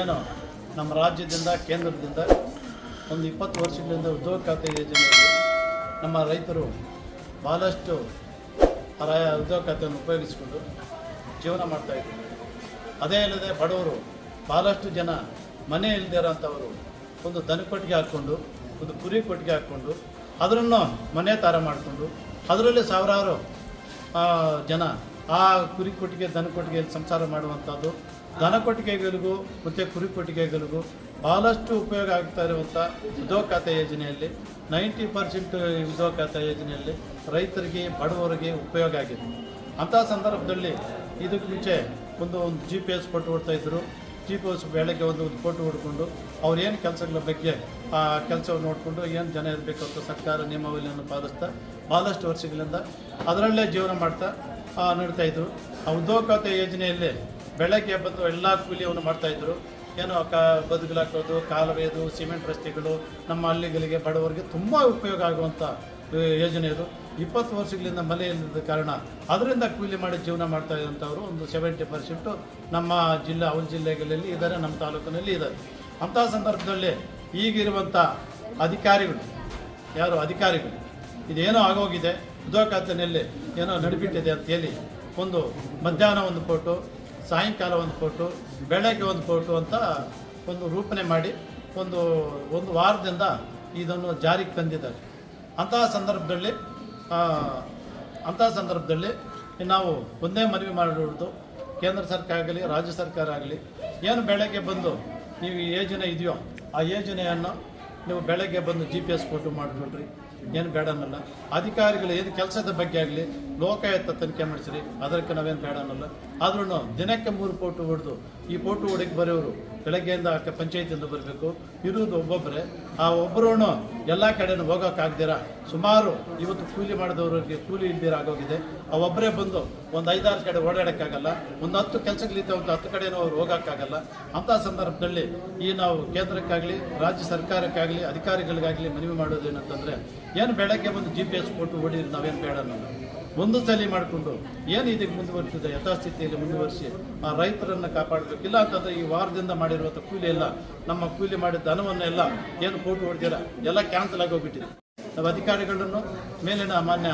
ಏನು, ನಮ್ಮ ರಾಜ್ಯದಿಂದ, ಕೇಂದ್ರದಿಂದ ಒಂದು ಇಪ್ಪತ್ತು ವರ್ಷಗಳಿಂದ ಉದ್ಯೋಗ ಖಾತೆ ಯೋಜನೆಯಲ್ಲಿ ನಮ್ಮ ರೈತರು ಭಾಳಷ್ಟು ಉದ್ಯೋಗ ಖಾತೆಯನ್ನು ಉಪಯೋಗಿಸಿಕೊಂಡು ಜೀವನ ಮಾಡ್ತಾಯಿದ್ರು ಅದೇ ಅಲ್ಲದೆ ಬಡವರು ಭಾಳಷ್ಟು ಜನ ಮನೆ ಇಲ್ಲದೆ ಇರೋಂಥವರು ಒಂದು ದನ ಕೊಟ್ಟಿಗೆ ಹಾಕ್ಕೊಂಡು, ಒಂದು ಕುರಿ ಕೊಟ್ಟಿಗೆ ಹಾಕ್ಕೊಂಡು ಅದರನ್ನು ಮನೆ ತಾರ ಮಾಡಿಕೊಂಡು, ಅದರಲ್ಲಿ ಸಾವಿರಾರು ಜನ ಆ ಕುರಿ ಕೊಟ್ಟಿಗೆ, ದನ ಕೊಟ್ಟಿಗೆಯಲ್ಲಿ ಸಂಸಾರ ಮಾಡುವಂಥದ್ದು. ದನ ಕೊಟ್ಟಿಗೆಗಳಿಗೂ ಮತ್ತು ಕುರಿ ಕೊಟ್ಟಿಗೆಗಳಿಗೂ ಭಾಳಷ್ಟು ಉಪಯೋಗ ಆಗ್ತಾ ಇರುವಂಥ ಉದ್ಯೋಗ ಖಾತೆ ಯೋಜನೆಯಲ್ಲಿ, ನೈಂಟಿ ಪರ್ಸೆಂಟ್ ಉದ್ಯೋಗ ಖಾತೆ ಯೋಜನೆಯಲ್ಲಿ ರೈತರಿಗೆ, ಬಡವರಿಗೆ ಉಪಯೋಗ ಆಗಿದೆ. ಅಂಥ ಸಂದರ್ಭದಲ್ಲಿ ಇದಕ್ಕೆ ಮುಂಚೆ ಒಂದು ಒಂದು ಜಿ ಪಿ ಎಸ್ ಕೊಟ್ಟು ಕೊಡ್ತಾಯಿದ್ರು ಜಿ ಪಿ ಎಸ್ ಬೆಳಗ್ಗೆ ಒಂದು ಒಂದು ಫೋಟೋ ಹೊಡ್ಕೊಂಡು ಏನು ಕೆಲಸಗಳ ಬಗ್ಗೆ, ಆ ಕೆಲಸವನ್ನು ನೋಡಿಕೊಂಡು ಏನು ಜನ ಇರಬೇಕು ಅಂತ ಸರ್ಕಾರ ನಿಯಮಾವಳಿಯನ್ನು ಪಾಲಿಸ್ತಾ ಭಾಳಷ್ಟು ವರ್ಷಗಳಿಂದ ಅದರಲ್ಲೇ ಜೀವನ ಮಾಡ್ತಾ ಇದ್ರು. ಆ ಉದ್ಯೋಗ ಖಾತೆ ಯೋಜನೆಯಲ್ಲಿ ಬೆಳಗ್ಗೆ ಬಂದು ಎಲ್ಲ ಕೂಲಿಯನ್ನು ಮಾಡ್ತಾಯಿದ್ರು ಏನೋ ಕ ಬದುಕಲಾಕೋದು ಕಾಲುವೆದು ಸಿಮೆಂಟ್ ರಸ್ತೆಗಳು, ನಮ್ಮ ಹಳ್ಳಿಗಳಿಗೆ ಬಡವರಿಗೆ ತುಂಬ ಉಪಯೋಗ ಆಗುವಂಥ ಯೋಜನೆ ಇದು ಇಪ್ಪತ್ತು ವರ್ಷಗಳಿಂದ ಮಳೆ ಇಲ್ಲದ ಕಾರಣ ಅದರಿಂದ ಕೂಲಿ ಮಾಡಿ ಜೀವನ ಮಾಡ್ತಾ ಇದ್ದಂಥವ್ರು ಒಂದು ಸೆವೆಂಟಿ ಪರ್ಸೆಂಟು ನಮ್ಮ ಜಿಲ್ಲೆ, ಅವಲ್ ಜಿಲ್ಲೆಗಳಲ್ಲಿ ಇದ್ದಾರೆ ನಮ್ಮ ತಾಲೂಕಿನಲ್ಲಿ ಇದ್ದಾರೆ ಅಂಥ ಸಂದರ್ಭದಲ್ಲಿ ಈಗಿರುವಂಥ ಅಧಿಕಾರಿಗಳು, ಯಾರು ಅಧಿಕಾರಿಗಳು, ಇದೇನೋ ಆಗೋಗಿದೆ ಉದ್ಯೋಗ ಖಾತೆಯಲ್ಲಿ ಏನೋ ನಡೆಬಿಟ್ಟಿದೆ ಅಂತ ಹೇಳಿ ಒಂದು ಮಧ್ಯಾಹ್ನ ಒಂದು ಫೋಟೋ, ಸಾಯಂಕಾಲ ಒಂದು ಫೋಟೋ, ಬೆಳಗ್ಗೆ ಒಂದು ಫೋಟೋ ಅಂತ ಒಂದು ರೂಪಣೆ ಮಾಡಿ ಒಂದು ಒಂದು ವಾರದಿಂದ ಇದನ್ನು ಜಾರಿಗೆ ತಂದಿದ್ದಾರೆ. ಅಂತಹ ಸಂದರ್ಭದಲ್ಲಿ ಅಂತಹ ಸಂದರ್ಭದಲ್ಲಿ ನಾವು ಒಂದೇ ಮನವಿ ಮಾಡಿರೋದು, ಕೇಂದ್ರ ಸರ್ಕಾರ ಆಗಲಿ, ರಾಜ್ಯ ಸರ್ಕಾರ ಆಗಲಿ, ಏನು ಬೆಳಗ್ಗೆ ಬಂದು ನೀವು ಯೋಜನೆ ಇದೆಯೋ, ಆ ಯೋಜನೆಯನ್ನು ನೀವು ಬೆಳಗ್ಗೆ ಬಂದು ಜಿ ಪಿ ಎಸ್ ಫೋಟೋ ಮಾಡಿಕೊಡ್ರಿ. ಏನು ಬೇಡ ಅನ್ನಲ್ಲ ಅಧಿಕಾರಿಗಳು ಏನು ಕೆಲಸದ ಬಗ್ಗೆ ಆಗಲಿ ಲೋಕಾಯುಕ್ತ ತನಿಖೆ ಮಾಡಿಸ್ರಿ. ಅದಕ್ಕೆ ನಾವೇನು ಬೇಡ ಅನ್ನಲ್ಲ. ಆದ್ರೂ ದಿನಕ್ಕೆ ಮೂರು ಪೋಟು ಹೊಡೆದು ಈ ಪೋಟು ಹೊಡಿಗೆ ಬರೋರು ಬೆಳಗ್ಗೆಯಿಂದ ಪಂಚಾಯತಿಯಿಂದ ಬರಬೇಕು. ಇರುವುದು ಒಬ್ಬೊಬ್ಬರೇ. ಆ ಒಬ್ಬರೂ ಎಲ್ಲ ಕಡೆನೂ ಹೋಗೋಕ್ಕಾಗ್ದಿರ? ಸುಮಾರು ಇವತ್ತು ಕೂಲಿ ಮಾಡಿದವರಿಗೆ ಕೂಲಿ ಇಲ್ದಿರ ಆಗೋಗಿದೆ. ಆ ಒಬ್ಬರೇ ಬಂದು ಒಂದು ಐದಾರು ಕಡೆ ಓಡಾಡೋಕ್ಕಾಗಲ್ಲ. ಒಂದು ಹತ್ತು ಕೆಲಸಗಳಿದ್ದ ಒಂದು ಹತ್ತು ಕಡೆನೂ ಅವ್ರು ಹೋಗೋಕ್ಕಾಗಲ್ಲ. ಅಂಥ ಸಂದರ್ಭದಲ್ಲಿ ಈ ನಾವು ಕೇಂದ್ರಕ್ಕಾಗಲಿ, ರಾಜ್ಯ ಸರ್ಕಾರಕ್ಕಾಗಲಿ, ಅಧಿಕಾರಿಗಳಿಗಾಗಲಿ ಮನವಿ ಮಾಡೋದೇನಂತಂದರೆ, ಏನು ಬೆಳಗ್ಗೆ ಬಂದು ಜಿ ಪಿ ಎಸ್ ಕೊಟ್ಟು ಹೊಡೀರಿ, ನಾವೇನು ಬೇಡ ಅನ್ನೋದು ಒಂದು ಸಲ ಮಾಡಿಕೊಂಡು ಏನು ಇದಕ್ಕೆ ಮುಂದುವರಿಸಿದೆ? ಯಥಾಸ್ಥಿತಿಯಲ್ಲಿ ಮುಂದುವರಿಸಿ ಆ ರೈತರನ್ನು ಕಾಪಾಡಬೇಕು. ಇಲ್ಲ ಅಂತಂದರೆ ಈ ವಾರದಿಂದ ಮಾಡಿರುವಂಥ ಕೂಲಿ ಎಲ್ಲ, ನಮ್ಮ ಕೂಲಿ ಮಾಡಿದ ಎಲ್ಲ ಏನು ಫೋಟೋ ಹೊಡೆದಿರ ಎಲ್ಲ ಕ್ಯಾನ್ಸಲ್ ಆಗೋಗ್ಬಿಟ್ಟಿದೆ ನಾವು ಅಧಿಕಾರಿಗಳನ್ನು, ಮೇಲಿನ ಮಾನ್ಯ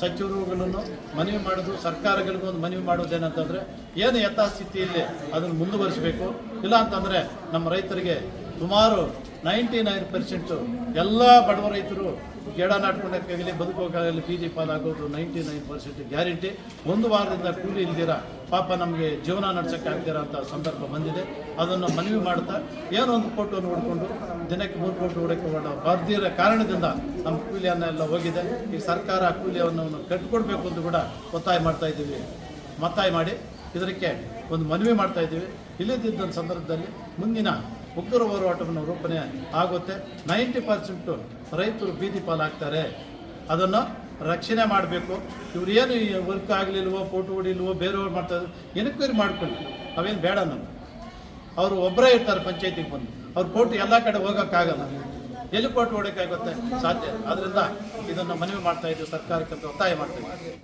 ಸಚಿವರುಗಳನ್ನು ಮನವಿ ಮಾಡೋದು, ಸರ್ಕಾರಗಳಿಗೂ ಒಂದು ಮನವಿ ಮಾಡೋದೇನಂತಂದರೆ ಏನು ಯಥಾಸ್ಥಿತಿಯಲ್ಲಿ ಅದನ್ನು ಮುಂದುವರಿಸಬೇಕು? ಇಲ್ಲ ಅಂತಂದರೆ ನಮ್ಮ ರೈತರಿಗೆ ಸುಮಾರು ನೈಂಟಿ ನೈನ್ ಪರ್ಸೆಂಟು ಎಲ್ಲ ಬಡವ ರೈತರು ಗಿಡ ನಾಟ್ಕೊಂಡಕ್ಕಾಗಲಿ ಬದುಕೋಕ್ಕಾಗಲಿ ಜಿ ಪಾಲಾಗೋದು ನೈಂಟಿ ನೈನ್ ಪರ್ಸೆಂಟ್ ಗ್ಯಾರಂಟಿ. ಒಂದು ವಾರದಿಂದ ಕೂಲಿ ಇಲ್ದಿರ, ಪಾಪ ನಮಗೆ ಜೀವನ ನಡ್ಸೋಕ್ಕಾಗ್ದಿರ ಅಂತ ಸಂದರ್ಭ ಬಂದಿದೆ. ಅದನ್ನು ಮನವಿ ಮಾಡ್ತಾ ಏನೋ ಒಂದು ಕೋಟು ನೋಡಿಕೊಂಡು ದಿನಕ್ಕೆ ಮೂರು ಕೋಟಿ ಹೊಡಕ್ಕೆ ಬರ್ದಿರೋ ಕಾರಣದಿಂದ ನಮ್ಮ ಕೂಲಿಯನ್ನ ಎಲ್ಲ ಹೋಗಿದೆ. ಈ ಸರ್ಕಾರ ಕೂಲಿಯನ್ನು ಕಟ್ಕೊಡ್ಬೇಕು ಅಂತ ಕೂಡ ಒತ್ತಾಯ ಮಾಡ್ತಾ ಇದ್ದೀವಿ. ಒತ್ತಾಯ ಮಾಡಿ ಇದಕ್ಕೆ ಒಂದು ಮನವಿ ಮಾಡ್ತಾ ಇದ್ದೀವಿ. ಇಲ್ಲದಿದ್ದ ಸಂದರ್ಭದಲ್ಲಿ ಮುಂದಿನ ಉಗ್ರ ಹೋರಾಟವನ್ನು ರೂಪಣೆ ಆಗುತ್ತೆ. ನೈಂಟಿ ಪರ್ಸೆಂಟು ರೈತರು ಬೀದಿ ಪಾಲಾಗ್ತಾರೆ. ಅದನ್ನು ರಕ್ಷಣೆ ಮಾಡಬೇಕು. ಇವ್ರು ಏನು ವರ್ಕ್ ಆಗಲಿಲ್ವೋ ಫೋಟೋ ಹೊಡಿಲ್ವೋ, ಬೇರೆಯವ್ರು ಮಾಡ್ತಾರೆ ಎನ್ಕ್ವೈರಿ ಮಾಡ್ಕೊಳ್ಳಿ. ಅವೇನು ಬೇಡ ನಮ್ಗೆ. ಅವರು ಒಬ್ಬರೇ ಇರ್ತಾರೆ ಪಂಚಾಯತಿಗೆ ಬಂದು. ಅವ್ರು ಫೋಟೋ ಎಲ್ಲ ಕಡೆ ಹೋಗೋಕ್ಕಾಗಲ್ಲ. ಎಲ್ಲಿ ಫೋಟೋ ಹೊಡೋಕ್ಕಾಗುತ್ತೆ? ಸಾಧ್ಯ ಅದರಿಂದ ಇದನ್ನು ಮನವಿ ಮಾಡ್ತಾ ಇದ್ದೀವಿ. ಸರ್ಕಾರಕ್ಕೆ ಒತ್ತಾಯ ಮಾಡ್ತಾ